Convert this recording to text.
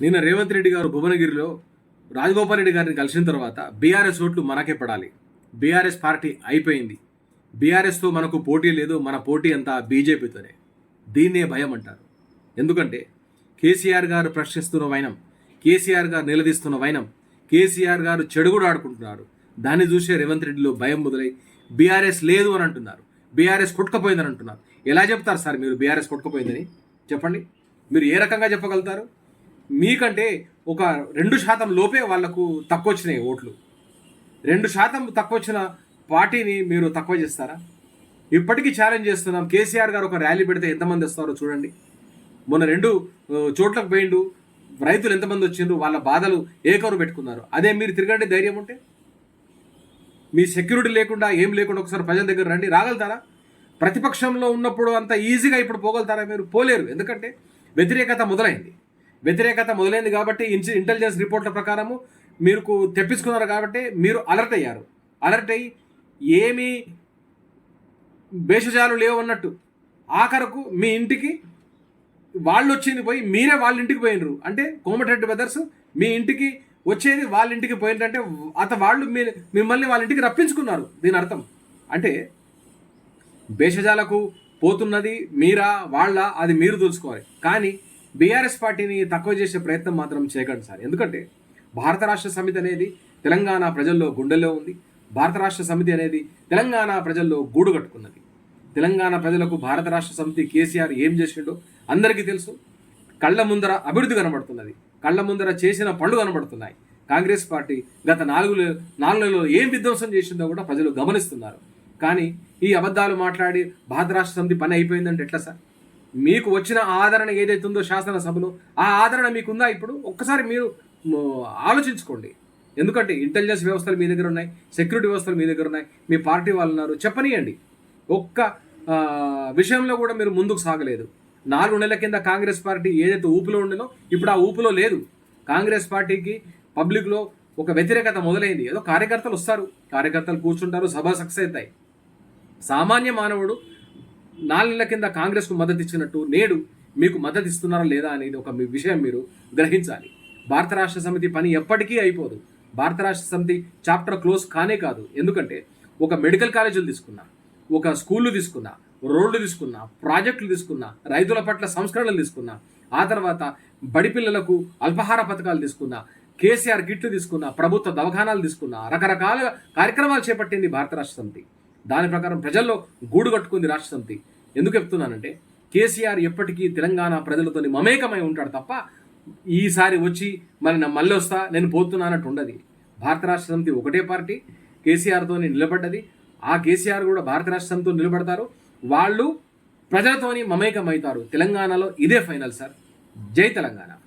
నిన్న రేవంత్ రెడ్డి గారు భువనగిరిలో రాజగోపాల్ రెడ్డి గారిని కలిసిన తర్వాత బీఆర్ఎస్ ఓట్లు మనకే పడాలి. బీఆర్ఎస్ పార్టీ అయిపోయింది. బీఆర్ఎస్తో మనకు పోటీ లేదు మన పోటీ అంతా బీజేపీతోనే. దీన్నే భయం అంటారు. ఎందుకంటే కేసీఆర్ గారు ప్రశ్నిస్తున్న వైనం కేసీఆర్ గారు నిలదీస్తున్న వైనం కేసీఆర్ గారు చెడుగుడు ఆడుకుంటున్నారు. దాన్ని చూసే రేవంత్ రెడ్డిలో భయం మొదలై బీఆర్ఎస్ లేదు అని అంటున్నారు. బీఆర్ఎస్ కొట్టుకపోయిందని అంటున్నారు. ఎలా చెప్తారు సార్ మీరు బీఆర్ఎస్ కొట్టుకుపోయిందని? చెప్పండి. మీరు ఏ రకంగా చెప్పగలుగుతారు? మీకంటే ఒక రెండు శాతం లోపే వాళ్ళకు తక్కువ వచ్చినాయి ఓట్లు. రెండు శాతం తక్కువ వచ్చిన పార్టీని మీరు తక్కువ చేస్తారా? ఇప్పటికీ ఛాలెంజ్ చేస్తున్నాం. కేసీఆర్ గారు ఒక ర్యాలీ పెడితే ఎంతమంది వస్తారో చూడండి. మొన్న రెండు చోట్లకు పోయిండు. రైతులు ఎంతమంది వచ్చిండ్రు? వాళ్ళ బాధలు ఏకరు పెట్టుకున్నారు. అదే మీరు తిరగండి ధైర్యం ఉంటే. మీ సెక్యూరిటీ లేకుండా ఏం లేకుండా ఒకసారి ప్రజల దగ్గర రండి. రాగలుగుతారా? ప్రతిపక్షంలో ఉన్నప్పుడు అంత ఈజీగా ఇప్పుడు పోగలుగుతారా మీరు? పోలేరు. ఎందుకంటే వ్యతిరేకత మొదలైంది. వ్యతిరేకత మొదలైంది కాబట్టి ఇన్సి ఇంటెలిజెన్స్ రిపోర్ట్ల ప్రకారము మీరు తెప్పించుకున్నారు కాబట్టి మీరు అలర్ట్ అయ్యారు. అలర్ట్ అయ్యి ఏమీ భేషజాలు లేవు అన్నట్టు. ఆఖరకు మీ ఇంటికి వాళ్ళు వచ్చింది పోయి మీరే వాళ్ళ ఇంటికి పోయినరు. అంటే కోమటిరెడ్డి బ్రదర్స్ మీ ఇంటికి వచ్చేది వాళ్ళ ఇంటికి పోయిందంటే అత వాళ్ళు మీ మిమ్మల్ని వాళ్ళ ఇంటికి రప్పించుకున్నారు. దీని అర్థం. అంటే భేషజాలకు పోతున్నది మీరా వాళ్ళ అది మీరు తెలుసుకోవాలి కానీ బీఆర్ఎస్ పార్టీని తక్కువ చేసే ప్రయత్నం మాత్రం చేయకండి సార్. ఎందుకంటే భారత రాష్ట్ర సమితి అనేది తెలంగాణ ప్రజల్లో గుండెల్లో ఉంది. భారత రాష్ట్ర సమితి అనేది తెలంగాణ ప్రజల్లో గూడు కట్టుకున్నది. తెలంగాణ ప్రజలకు భారత రాష్ట్ర సమితి కేసీఆర్ ఏం చేసిండో అందరికీ తెలుసు. కళ్ళ ముందర అభివృద్ధి కనబడుతున్నది. కళ్ళ ముందర చేసిన పనులు కనబడుతున్నాయి. కాంగ్రెస్ పార్టీ గత నాలుగు నాలుగులో ఏం విధ్వంసం చేసిందో కూడా ప్రజలు గమనిస్తున్నారు. కానీ ఈ అబద్ధాలు మాట్లాడి భారత రాష్ట్ర సమితి పని అయిపోయిందంటే ఎట్లా సార్? మీకు వచ్చిన ఆదరణ ఏదైతే ఉందో శాసనసభలో ఆ ఆదరణ మీకుందా ఇప్పుడు? ఒక్కసారి మీరు ఆలోచించుకోండి. ఎందుకంటే ఇంటెలిజెన్స్ వ్యవస్థలు మీ దగ్గర ఉన్నాయి సెక్యూరిటీ వ్యవస్థలు మీ దగ్గర ఉన్నాయి మీ పార్టీ వాళ్ళు ఉన్నారు చెప్పనియండి. ఒక్క విషయంలో కూడా మీరు ముందుకు సాగలేదు. నాలుగు నెలల కింద కాంగ్రెస్ పార్టీ ఏదైతే ఊపులో ఉండేనో ఇప్పుడు ఆ ఊపులో లేదు. కాంగ్రెస్ పార్టీకి పబ్లిక్లో ఒక వ్యతిరేకత మొదలైంది. ఏదో కార్యకర్తలు వస్తారు. కార్యకర్తలు కూర్చుంటారు సభ సక్సెస్ అవుతాయి. సామాన్య మానవుడు నాలుగేళ్ళ కింద కాంగ్రెస్కు మద్దతు ఇచ్చినట్టు నేడు మీకు మద్దతు ఇస్తున్నారా లేదా అనేది ఒక మీ విషయం మీరు గ్రహించాలి. భారత రాష్ట్ర సమితి పని ఎప్పటికీ అయిపోదు. భారత రాష్ట్ర సమితి చాప్టర్ క్లోజ్ కానే కాదు. ఎందుకంటే ఒక మెడికల్ కాలేజీలు తీసుకున్నా ఒక స్కూళ్ళు తీసుకున్నా రోడ్లు తీసుకున్నా ప్రాజెక్టులు తీసుకున్నా రైతుల పట్ల సంస్కరణలు తీసుకున్నా ఆ తర్వాత బడి పిల్లలకు అల్పాహార పథకాలు తీసుకున్నా కేసీఆర్ కిట్లు తీసుకున్నా ప్రభుత్వ దవఖానాలు తీసుకున్నా రకరకాల కార్యక్రమాలు చేపట్టింది భారత రాష్ట్ర సమితి. దాని ప్రకారం ప్రజల్లో గూడు కట్టుకుంది రాష్ట్ర సమితి. ఎందుకు చెప్తున్నానంటే కేసీఆర్ ఎప్పటికీ తెలంగాణ ప్రజలతోని మమేకమై ఉంటాడు తప్ప ఈసారి వచ్చి మరి నా మళ్ళీ వస్తా నేను పోతున్నానట్టు ఉండదు. భారత రాష్ట్ర సమితి ఒకటే పార్టీ కేసీఆర్తో నిలబడ్డది. ఆ కేసీఆర్ కూడా భారత రాష్ట్ర సమితితో నిలబడతారు. వాళ్ళు ప్రజలతోని మమేకమవుతారు. తెలంగాణలో ఇదే ఫైనల్ సార్. జై తెలంగాణ.